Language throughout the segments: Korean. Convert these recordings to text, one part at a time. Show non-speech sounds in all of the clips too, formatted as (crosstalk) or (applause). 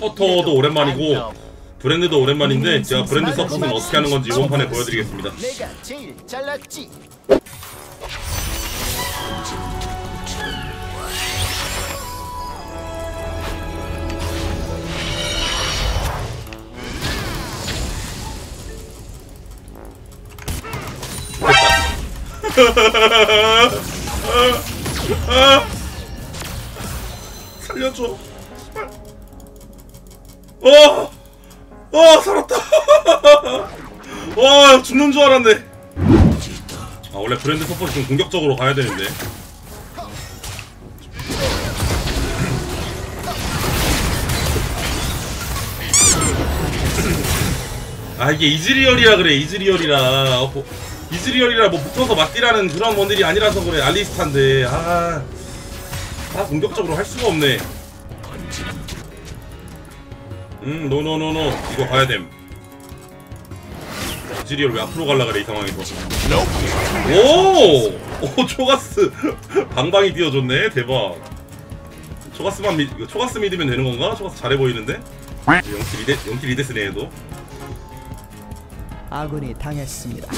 서포터도 오랜만이고 브랜드도 오랜만인데 제가 브랜드 서포트는 어떻게 하는 건지 이번 판에 보여드리겠습니다. (laughs) 살려줘. 어, 어 살았다. 와 (laughs) 죽는 줄 알았네. 아 원래 브랜드 서포트 좀 공격적으로 가야 되는데. 아 이게 이즈리얼이라 그래 이즈리얼이라 어, 뭐, 이즈리얼이라 뭐 붙어서 맞디라는 그런 원들이 아니라서 그래 알리스타인데 아, 아 공격적으로 할 수가 없네 음 노노노노 이거 가야 됨 이즈리얼 왜 앞으로 갈라 그래 이 상황에서 오! 오 초가스 (laughs) 방방이 띄워줬네 대박 초가스만 믿 이거 초가스 믿으면 되는 건가? 초가스 잘해 보이는데? 영키 리데 영키 리데스네 얘도 아군이 당했습니다.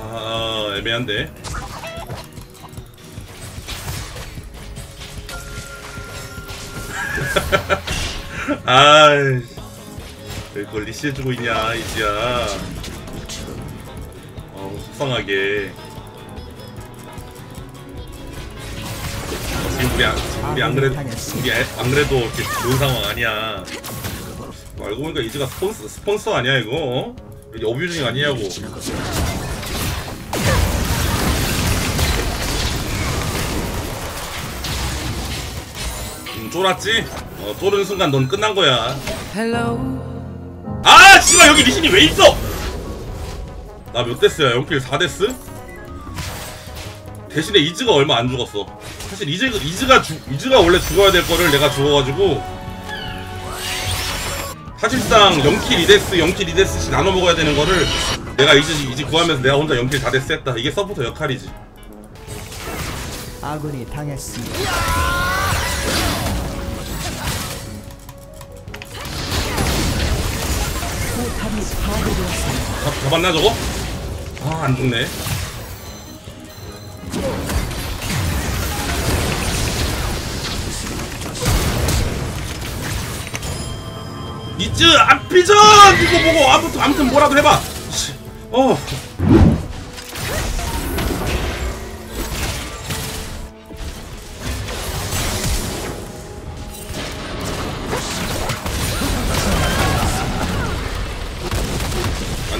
아 애매한데 (laughs) 아이 왜 그걸 리시해주고 있냐 이지야 어우 속상하게. 지금 우리 안, 우리 안 그래도 우리 안 그래도 이렇게 좋은 상황 아니야. 알고 보니까 이지가 스폰서 스폰서 아니야 이거? 어? 여기 어뷰징 아니냐고 쫄았지? 어, 쫄은 순간 넌 끝난 거야. 아, 씨발 여기 리신이 왜 있어? 나 몇 데스야? 연필 4데스? 대신에 이즈가 얼마 안 죽었어. 사실 이즈, 이즈가 죽, 이즈가 원래 죽어야 될 거를 내가 죽어가지고 사실상 0킬 2데스, 0킬 2데스씩 나눠 먹어야 되는 거를 내가 이즈, 이즈 구하면서 내가 혼자 0킬 4데스 했다. 이게 서포터 역할이지. 아군이 당했습니다. 잡, 잡았나 저거? 아, 안 죽네. 이즈 앞이전 이거 보고 아무튼 아무튼 뭐라도 해봐. 씨, 어.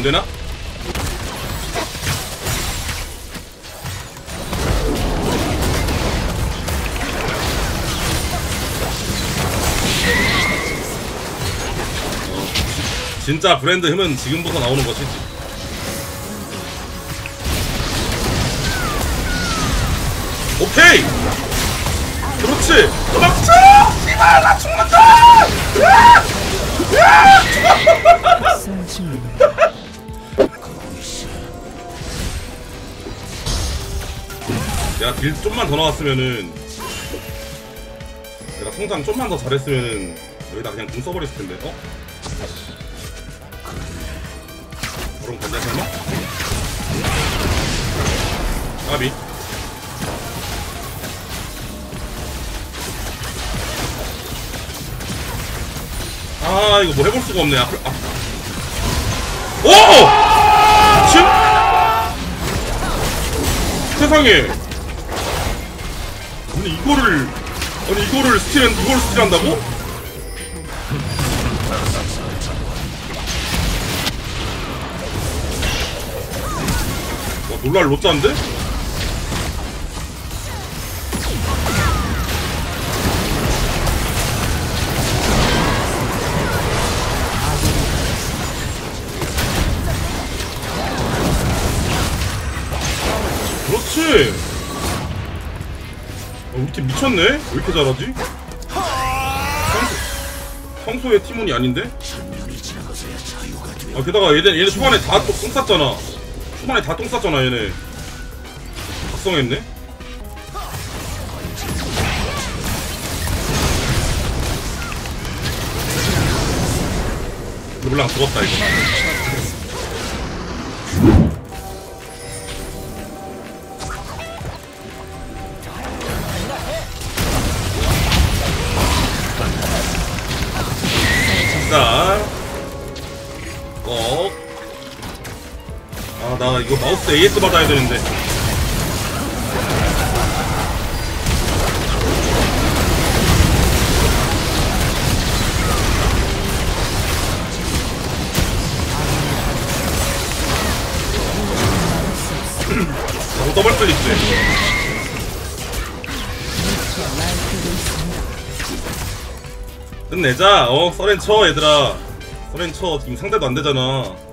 되나? 진짜 브랜드 힘은 지금부터 나오는 것이지. 오케이! 그렇지! 도망쳐! 씨발, 나 죽는다! 으악! 으악! (laughs) (laughs) 내가 딜 좀만 더 나왔으면은 내가 성장 좀만 더 잘했으면은 여기다 그냥 궁 써버렸을 텐데 어? 그럼 간다 설마? 까비 아 이거 뭐 해볼 수가 없네 앞을 앞 오! 진 세상에 아니 이거를 아니 이거를 스틸 이걸 스틸한다고? 와 놀랄 로짜인데? 그렇지 어, 어, 우리 팀 미쳤네? 왜 이렇게 잘하지? 평소, 에 팀원이 아닌데? 아 게다가 얘네, 얘네 초반에 다 똥 쌌잖아 초반에 다 똥 쌌잖아 얘네 각성했네? 물랑 죽었다 이거 아, 나 이거 마우스 AS 받아야 되는데. (clears throat) 어, 더블 클릭 돼. 끝내자. 어, 서렌 쳐, 얘들아. 서렌 쳐. 지금 상대도 안 되잖아.